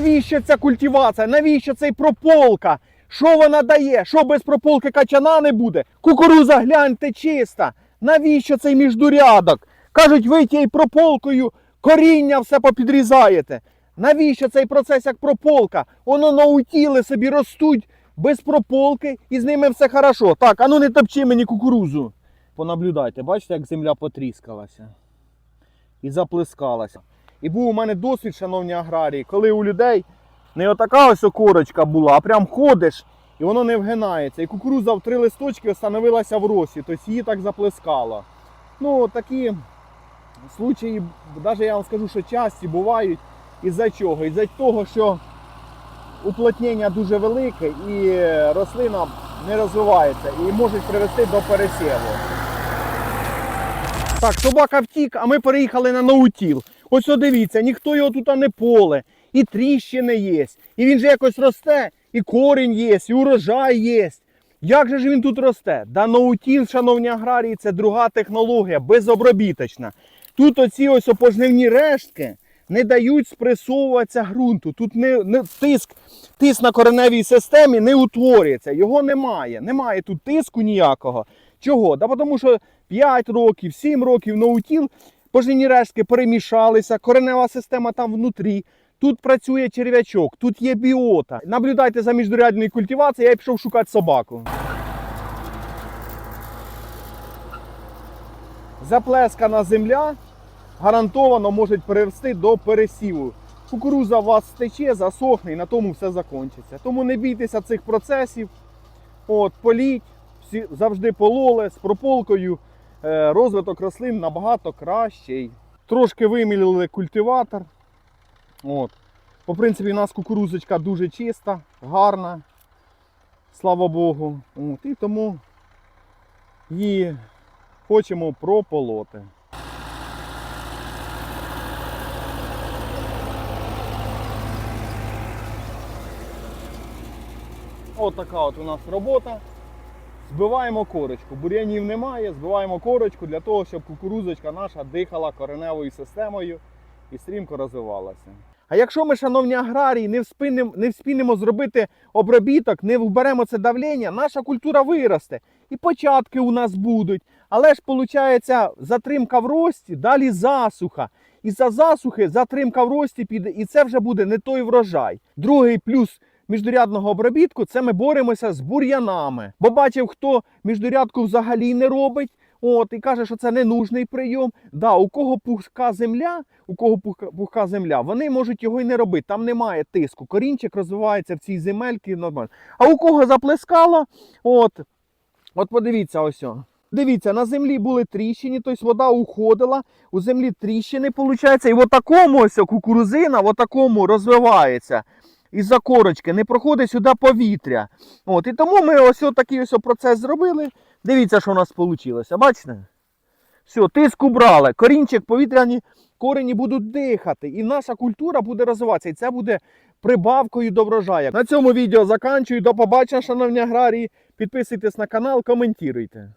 Навіщо ця культивація? Навіщо цей прополка? Що вона дає? Що без прополки качана не буде? Кукуруза гляньте чиста. Навіщо цей міждурядок? Кажуть, ви тією прополкою коріння все попідрізаєте. Навіщо цей процес як прополка? Воно наутіли собі ростуть без прополки і з ними все хорошо. Так, а ну не топчи мені кукурузу. Понаблюдайте, бачите, як земля потріскалася і заплескалася. І був у мене досвід, шановні аграрії, коли у людей не отака ось окорочка була, а прям ходиш і воно не вгинається. І кукуруза в три листочки остановилася в росі, тобто її так заплескало. Ну, такі случаї, навіть я вам скажу, що часті бувають. Із-за чого? Із-за того, що уплотнення дуже велике і рослина не розвивається і можуть привести до пересіву. Так, собака втік, а ми переїхали на наутіл. Ось о, дивіться, ніхто його тут не поле, і тріщини є, і він же якось росте, і корінь є, і урожай є. Як же ж він тут росте? Да наутіл, шановні аграрії, це друга технологія, безобробіточна. Тут оці ось опожнивні рештки не дають спресовуватися ґрунту. Тут не, не тиск, тиск на кореневій системі не утворюється. Його немає. Немає тут тиску ніякого. Чого? Да тому що 5 років, 7 років наутіл, пожнивні рештки перемішалися, коренева система там внутрі. Тут працює черв'ячок, тут є біота. Наблюдайте за міждурядною культивацією, я пішов шукати собаку. Заплескана земля гарантовано може перерости до пересіву. Кукуруза у вас стече, засохне і на тому все закінчиться. Тому не бійтеся цих процесів. От, політь, завжди пололи з прополкою. Е, розвиток рослин набагато кращий. Трошки вимілили культиватор. От. По принципі, у нас кукурузочка дуже чиста, гарна. Слава Богу. От. І тому її хочемо прополоти. От така от у нас робота. Збиваємо корочку. Бур'янів немає, збиваємо корочку для того, щоб кукурузочка наша дихала кореневою системою і стрімко розвивалася. А якщо ми, шановні аграрії, не вспинемо, не вспінемо зробити обробіток, не вберемо це давлення, наша культура виросте. І початки у нас будуть. Але ж виходить затримка в рості, далі засуха. І за засухи затримка в рості піде, і це вже буде не той врожай. Другий плюс міждурядного обробітку це ми боремося з бур'янами. Бо бачив, хто міждурядку взагалі не робить. От, і каже, що це ненужний прийом. Да, у кого пухка земля, у кого пухка, земля, вони можуть його і не робити. Там немає тиску. Корінчик розвивається в цій земельці нормально. А у кого заплескало, от, от подивіться ось. Дивіться, на землі були тріщини, тобто вода уходила, у землі тріщини, виходить, і в такому ось кукурузина, в такому розвивається. Із-за корочки не проходить сюди повітря. От, і тому ми ось такий ось процес зробили. Дивіться, що у нас вийшло. Бачите? Все, тиск убрали. Корінчик, повітряні корені будуть дихати. І наша культура буде розвиватися. І це буде прибавкою до врожаю. На цьому відео заканчую. До побачення, шановні аграрії. Підписуйтесь на канал, коментуйте.